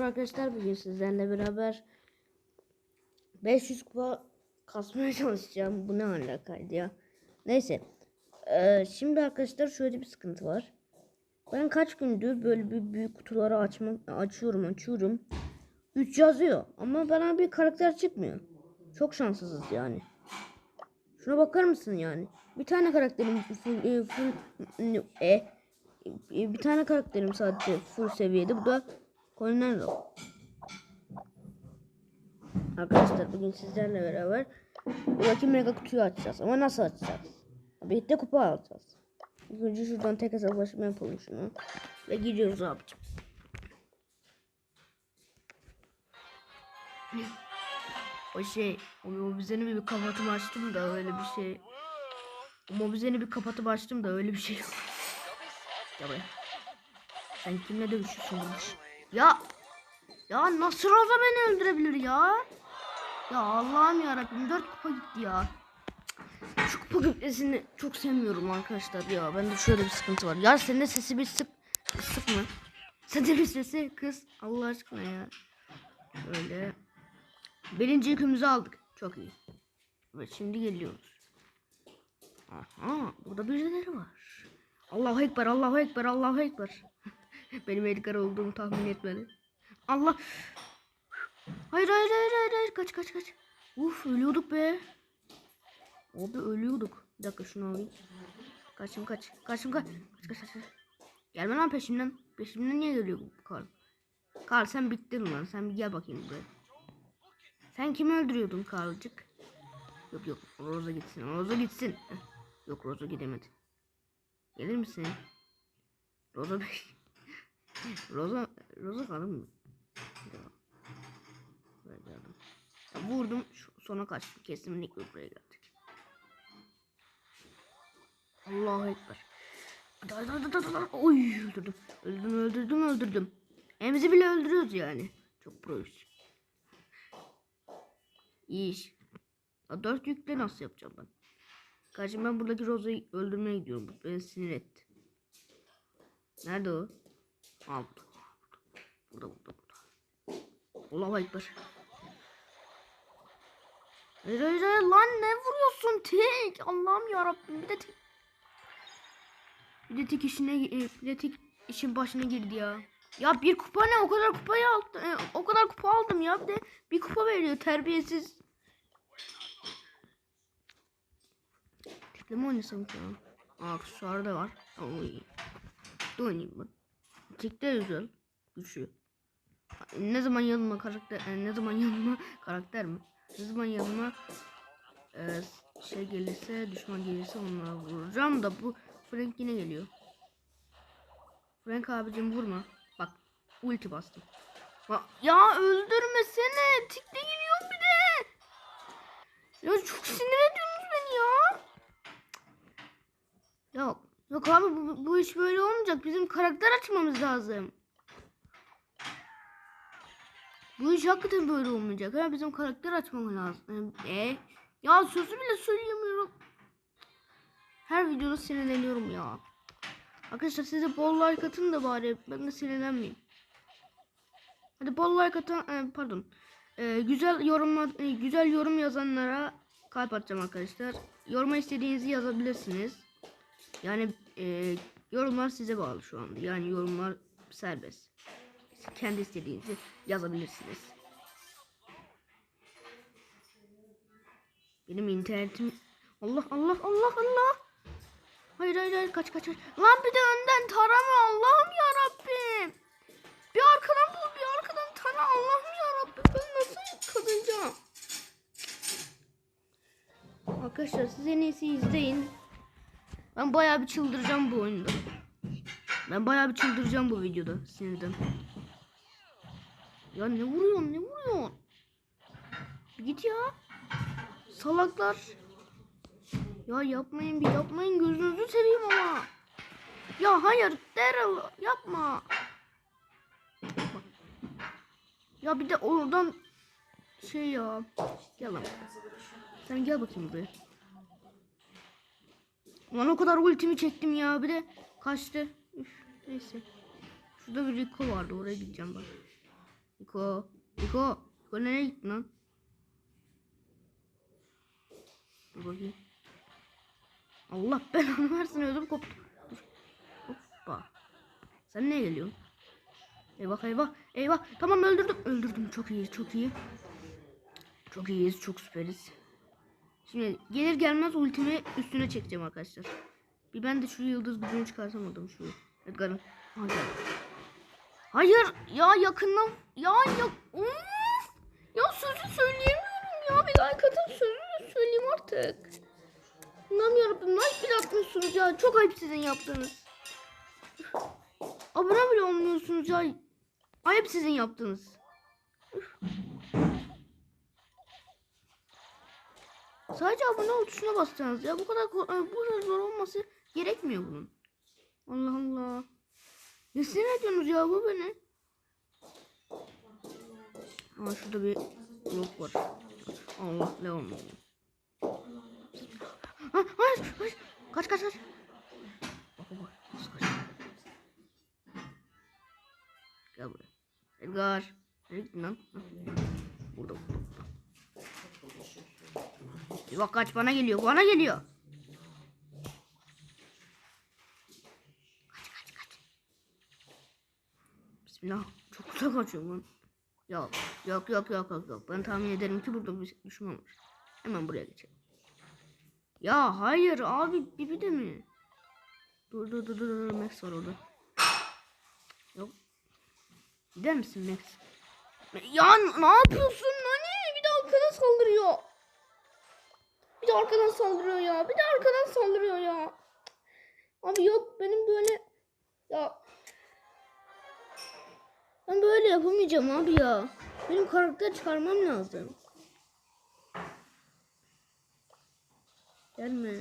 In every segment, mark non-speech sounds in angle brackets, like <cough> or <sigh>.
Arkadaşlar bugün sizlerle beraber 500 kupa kasmaya <laughs> çalışacağım. Bu ne alakaydı ya? Neyse. Ee, şimdi arkadaşlar şöyle bir sıkıntı var. Ben kaç gündür böyle bir büyük kutuları açmak açıyorum açıyorum. 3 yazıyor ama bana bir karakter çıkmıyor. Çok şanssızız yani. Şuna bakar mısın yani? Bir tane karakterim full, e, full e, e, bir tane karakterim sadece full seviyede. Bu da Coronado. Arkadaşlar bugün sizlerle beraber buradaki mega kutuyu açacağız. Ama nasıl açacağız? Birlikte kupa alacağız. İlk önce şuradan tek hesaplaşma yapalım şunu. Ve gidiyoruz abicim. O şey, o mobizeni bir kapatıp açtım da öyle bir şey. O mobizeni bir kapatıp açtım da öyle bir şey yok. Ya buraya. Sen kimle dövüşüyorsun burada? Ya ya nasıl Roza beni öldürebilir ya? Ya Allah'ım ya Rabbim 4 kupa gitti ya. Şu kupa gitmesini çok sevmiyorum arkadaşlar ya. Bende şöyle bir sıkıntı var. Ya senin de sesi bir sık sık mı? Sen de bir sesi kız Allah aşkına ya. Böyle. Birinci yükümüzü aldık. Çok iyi. Ve şimdi geliyoruz. Aha burada birileri var. Allahu Ekber, Allahu Ekber, Allahu Ekber. Benim Edgar olduğumu tahmin etmedi. Allah. Hayır hayır hayır hayır, hayır. kaç kaç kaç. Uf ölüyorduk be. Abi ölüyorduk. Bir dakika şunu alayım. Kaçım kaç. Kaçım kaç. Kaç kaç kaç. Gelme lan peşimden. Peşimden niye geliyor bu Karl? Karl sen bittin lan. Sen bir gel bakayım buraya. Sen kimi öldürüyordun Karlcık? Yok yok. Roza gitsin. Roza gitsin. Yok Roza gidemedi. Gelir misin? Roza Bey. <laughs> Roza, Roza kadın mı? Ya vurdum sona kaçtım. Kesinlikle buraya geldik. Allahu Ekber. Oy öldürdüm. Öldürdüm öldürdüm öldürdüm. Emzi bile öldürüyoruz yani. Çok proyuz. İyi iş. Ya, dört yükle nasıl yapacağım ben? Kardeşim ben buradaki Rose'yi öldürmeye gidiyorum. Beni sinir etti. Nerede o? Aa burada. Burada burada. Allahu Ekber. Hayır hayır hayır lan ne vuruyorsun tek? Allah'ım yarabbim bir de tek. Bir de tek işine e, bir de tek işin başına girdi ya. Ya bir kupa ne o kadar kupayı aldım. e, o kadar kupa aldım ya bir de bir kupa veriyor terbiyesiz. Tikle mi oynasam ki ya? Aa aksesuarı da var. Oy. Ne oynayayım ben? Tikle güzel. Güçlü. Ne zaman yanıma karakter e, ne zaman <laughs> yanıma karakter mi? Ne zaman yanıma e, şey gelirse düşman gelirse onlara vuracağım da bu Frank yine geliyor. Frank abicim vurma. Bak ulti bastım. Bak, ya öldürmesene. Tikle giriyorum bir de. Ya çok sinir ediyorsunuz beni ya. Yok. Abi bu, bu iş böyle olmayacak. Bizim karakter açmamız lazım. Bu iş hakikaten böyle olmayacak. Ha bizim karakter açmamız lazım. E, ya sözü bile söyleyemiyorum. Her videoda sinirleniyorum ya. Arkadaşlar size bol like atın da bari ben de sinirlenmeyeyim. Hadi bol like atın e, pardon. E, güzel yorum e, güzel yorum yazanlara kalp atacağım arkadaşlar. Yoruma istediğinizi yazabilirsiniz. Yani e, yorumlar size bağlı şu anda. Yani yorumlar serbest. Kendi istediğinizi yazabilirsiniz. Benim internetim Allah Allah Allah Allah. Hayır hayır hayır kaç kaç kaç. Lan bir de önden tarama Allah'ım ya Rabbim. Bir arkadan bul bir arkadan tara Allah'ım ya Rabbim. Ben nasıl kazanacağım? Arkadaşlar siz en iyisi izleyin. Ben bayağı bir çıldıracağım bu oyunda. Ben bayağı bir çıldıracağım bu videoda sinirden. Ya ne vuruyorsun ne vuruyorsun? Git ya. Salaklar. Ya yapmayın bir yapmayın gözünüzü seveyim ama. Ya hayır Daryl yapma. Ya bir de oradan şey ya. Gel lan. Sen gel bakayım buraya. Lan o kadar ultimi çektim ya bir de kaçtı. Üf, neyse. Şurada bir Rico vardı oraya gideceğim bak. Niko. Niko. Niko nereye gittin lan? Dur bakayım. Allah belanı versin ödüm koptu. Dur. Hoppa. Sen neye geliyorsun? Eyvah eyvah eyvah. Tamam öldürdüm. Öldürdüm. Çok iyi çok iyi. Çok iyiyiz çok süperiz. Şimdi gelir gelmez ultimi üstüne çekeceğim arkadaşlar. Bir ben de şu yıldız gücünü çıkartamadım şu Edgar'ın. Ha, geldi. Hayır ya yakından ya ya Of! ya sözü söyleyemiyorum ya bir like atın sözü söyleyeyim artık. Allah'ım yarabbim like bile atmıyorsunuz ya çok ayıp sizin yaptığınız. Abone bile olmuyorsunuz ya. Ayıp sizin yaptığınız. Sadece abone ol tuşuna basacaksınız ya. Bu kadar bu kadar zor olması gerekmiyor bunun. Allah Allah. Ne sinir ediyorsunuz ya bu beni? Aa şurada bir blok var. Allah hayır, hayır. Kaç kaç kaç. Kaç. Gel buraya. Edgar. Nereye. Burada bak kaç bana geliyor. Bana geliyor. Kaç kaç kaç. Bismillah. Çok güzel kaçıyorum lan. Yok yok yok yok yok yok. Ben tahmin ederim ki burada bir düşman var. Hemen buraya geçelim. Ya hayır abi bir de mi? Dur dur dur dur dur Max var orada. Yok. Gider misin Max? Ya ne yapıyorsun Nani? Bir de arkadan saldırıyor. Bir de arkadan saldırıyor ya. Bir de arkadan saldırıyor ya. Abi yok benim böyle ya ben böyle yapamayacağım abi ya. Benim karakter çıkarmam lazım. Gelme.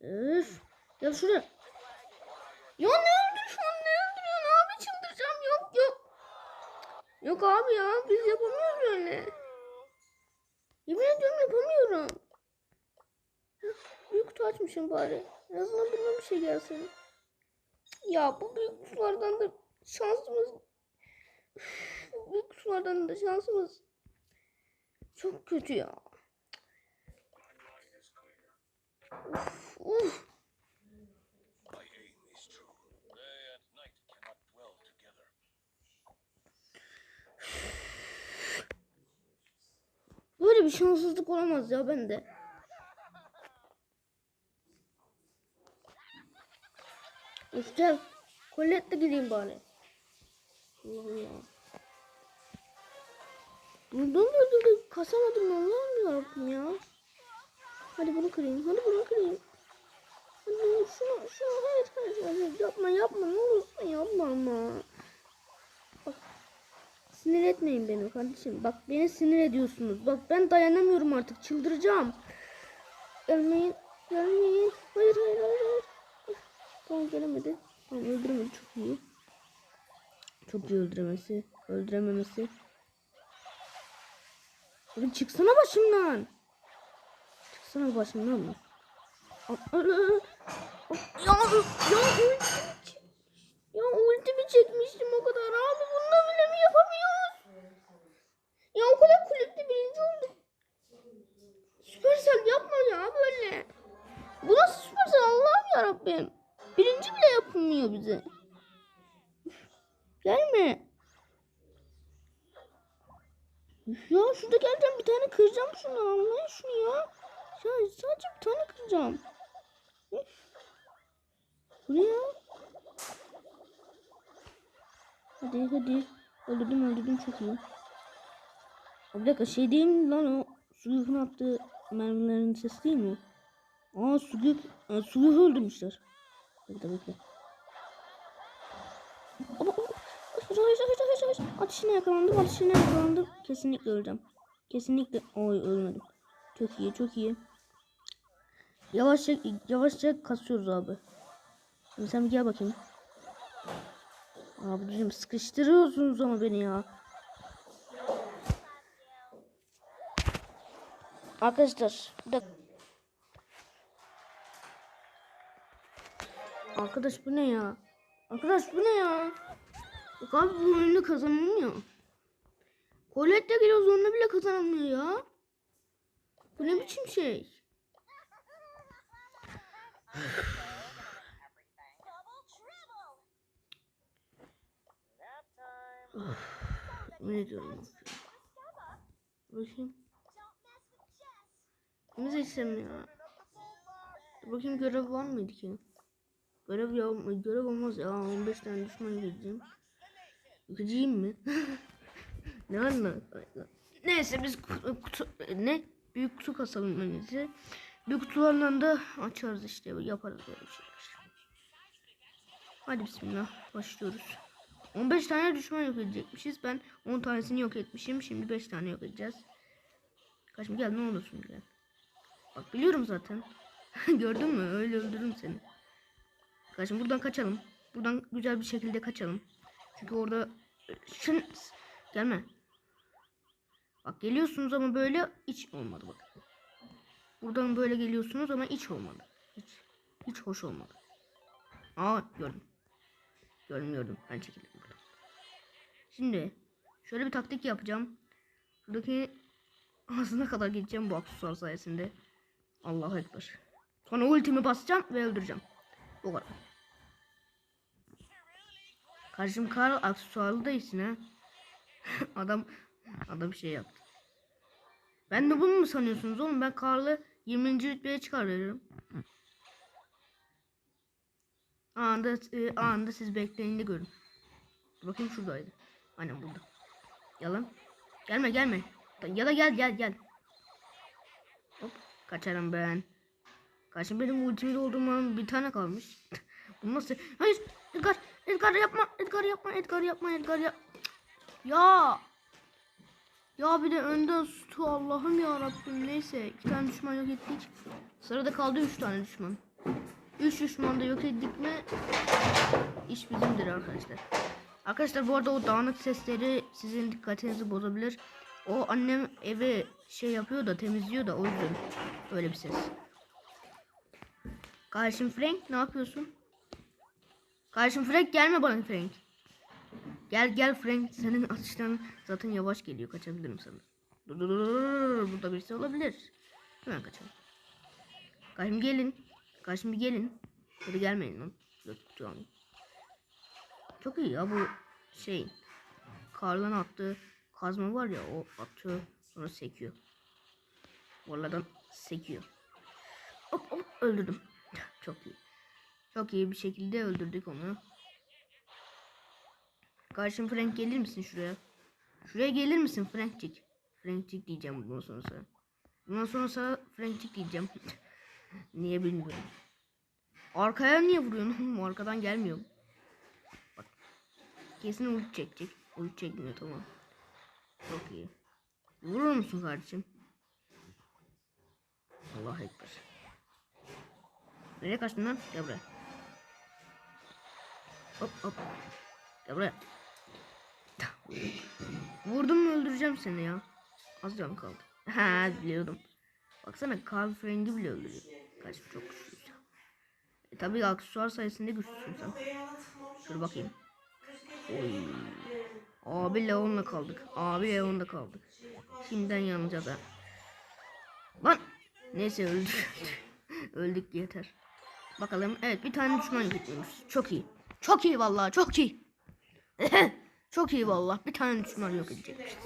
Öf. Ya şuraya. Ya ne öldür şu an ne öldürüyorsun abi çıldıracağım yok yok. Yok abi ya biz yapamıyoruz öyle. Yemin ediyorum yapamıyorum. Büyük kutu açmışım bari. En azından bundan bir şey gelsin. Ya bu büyük kutulardan da şansımız bu büyük kutulardan da şansımız çok kötü ya. Uf, uf. Böyle bir şanssızlık olamaz ya bende. Of gel. Colette gideyim bari. Allah. Buradan da öldürdüm. Kasamadım Allah'ım yarabbim ya. Hadi bunu kırayım. Hadi bunu kırayım. Hadi şunu şunu hayır hayır hayır yapma yapma ne olursun yapma ama. Sinir etmeyin beni kardeşim. Bak beni sinir ediyorsunuz. Bak ben dayanamıyorum artık çıldıracağım. Gelmeyin gelmeyin. Hayır hayır hayır. hayır. Tamam gelemedi. Tamam öldüremedi çok iyi. Çok iyi öldüremesi. Öldürememesi. Hadi çıksana başımdan. Çıksana başımdan mı? Ya, ya ultimi Ya ultimi çekmiştim o kadar abi. Bunda bile mi yapamıyoruz? Ya o kadar kulüpte birinci olduk. Süpersel yapma ya böyle. Bu nasıl Süpersel Allah'ım yarabbim. Birinci bile yapılmıyor bize. Gelme. Ya şurada geleceğim bir tane kıracağım şunu anlayın şunu ya. Ya sadece bir tane kıracağım. Üf. Bu ne ya? Hadi hadi. Öldürdüm öldürdüm çok iyi. Bir dakika şey değil mi lan o Suyuk'un attığı mermilerin sesi değil mi? Aa Suyuk, e, Suyuk'u öldürmüşler. Bekle bekle. Ama hayır hayır hayır hayır hayır. Ateşine yakalandım ateşine yakalandım. Kesinlikle öleceğim. Kesinlikle. Oy ölmedim. Çok iyi çok iyi. Yavaşça yavaşça kasıyoruz abi. Şimdi sen bir gel bakayım. Abicim sıkıştırıyorsunuz ama beni ya. Arkadaşlar. Arkadaş bu ne ya? Arkadaş bu ne ya? Bak abi bu oyunda kazanılmıyor. Colette geliyoruz onunla bile kazanılmıyor ya. Bu ne biçim şey? Ne diyorum? Bakayım. Ya? Dur bakayım görev var mıydı ki? Görev ya görev olmaz ya 15 tane düşman gideceğim. Gideyim mi? <laughs> ne anla? Neyse biz kutu, kutu- ne? Büyük kutu kasalım iyisi. Büyük kutularla da açarız işte yaparız böyle şeyler. Hadi bismillah başlıyoruz. 15 tane düşman yok edecekmişiz. Ben 10 tanesini yok etmişim. Şimdi 5 tane yok edeceğiz. Kaçma gel ne olursun gel. Bak biliyorum zaten. <laughs> Gördün mü? Öyle öldürürüm seni. Kaçın buradan kaçalım. Buradan güzel bir şekilde kaçalım. Çünkü orada Şun... gelme. Bak geliyorsunuz ama böyle hiç olmadı bak. Buradan böyle geliyorsunuz ama hiç olmadı. Hiç hiç hoş olmadı. Aa gördüm. Gördüm gördüm. Ben çekildim buradan. Şimdi şöyle bir taktik yapacağım. Şuradaki <laughs> ağzına kadar gideceğim bu aksesuar sayesinde. Allahu Ekber. Sonra ultimi basacağım ve öldüreceğim. Bu kadar. Karşım Karl aksesuarlı değilsin ha. <laughs> adam adam şey yaptı. Ben de bunu mu sanıyorsunuz oğlum? Ben Karl'ı 20. rütbeye çıkarıyorum. Anında, e, anında siz bekleyin de görün. Bakayım şuradaydı. Aynen burada. Yalan. Gelme gelme. Ya da gel gel gel. Kaçarım ben. Kaçın benim ultimde olduğum bir tane kalmış. <laughs> Bu nasıl? Hayır Edgar Edgar yapma Edgar yapma Edgar yapma Edgar yap. Ya. Ya bir de önden su Allah'ım ya Rabbim neyse iki tane düşman yok ettik. Sırada kaldı üç tane düşman. Üç düşman da yok ettik mi iş bizimdir arkadaşlar. Arkadaşlar bu arada o dağınık sesleri sizin dikkatinizi bozabilir. O annem eve şey yapıyor da temizliyor da o yüzden öyle bir ses. Kardeşim Frank ne yapıyorsun? Kardeşim Frank gelme bana Frank. Gel gel Frank senin atışların zaten yavaş geliyor kaçabilirim sana. Dur dur dur burada birisi olabilir. Hemen kaçalım. Kardeşim gelin. Kardeşim bir gelin. Hadi gelmeyin lan. Çok iyi ya bu şey. Karlan attığı kazma var ya o atıyor sonra sekiyor. Vallahi sekiyor. Hop hop öldürdüm. <laughs> Çok iyi. Çok iyi bir şekilde öldürdük onu. Karşım Frank gelir misin şuraya? Şuraya gelir misin Frankcik? Frankcik diyeceğim bundan sonra. Bundan sonra sana Frankcik diyeceğim. <laughs> niye bilmiyorum. Arkaya niye vuruyorsun? <laughs> Arkadan gelmiyor. Bak. Kesin ult çekecek. Ult çekmiyor tamam. Çok iyi. Vurur musun kardeşim? Allah ekber. Nereye kaçtın lan? Gel buraya. Hop hop. Gel buraya. Vurdum mu öldüreceğim seni ya. Az can kaldı. <laughs> Ha biliyordum. Baksana Carl Frank'i bile öldürüyor. Kaç çok güçlüyüz. E tabi aksesuar sayesinde güçlüsün sen. Dur bakayım. Oy. Abi Leon'la kaldık. Abi Leon'la kaldık. Şimdiden yanacağız ha. Lan. Neyse öldük. <laughs> öldük yeter. Bakalım. Evet bir tane düşman gitmiyormuş. Çok iyi. Çok iyi vallahi çok iyi. <laughs> çok iyi vallahi. Bir tane düşman yok edecekmişiz.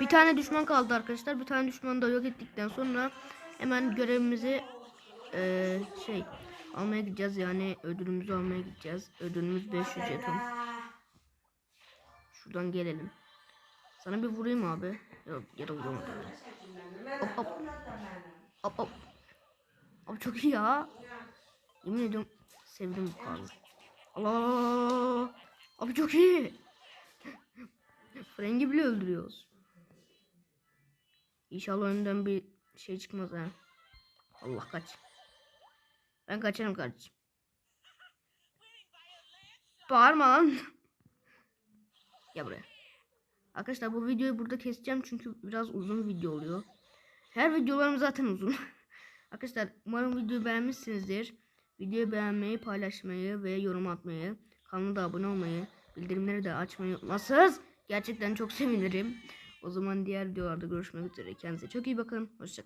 Bir tane düşman kaldı arkadaşlar. Bir tane düşmanı da yok ettikten sonra hemen görevimizi eee, şey almaya gideceğiz. Yani ödülümüzü almaya gideceğiz. Ödülümüz 500 jeton. Şuradan gelelim. Sana bir vurayım abi. Yok da vuramadım. Hop hop. Hop hop. Abi çok iyi ya. Yemin ediyorum sevdim bu karlı. Allah. Abi çok iyi. Frengi bile öldürüyoruz. İnşallah önünden bir şey çıkmaz ha. Allah kaç. Ben kaçarım kardeşim. Bağırma lan. Gel buraya. Arkadaşlar bu videoyu burada keseceğim çünkü biraz uzun video oluyor. Her videolarım zaten uzun. <laughs> Arkadaşlar umarım videoyu beğenmişsinizdir. Videoyu beğenmeyi, paylaşmayı ve yorum atmayı, kanala da abone olmayı Bildirimleri de açmayı unutmazsanız gerçekten çok sevinirim. O zaman diğer videolarda görüşmek üzere. Kendinize çok iyi bakın. Hoşçakalın.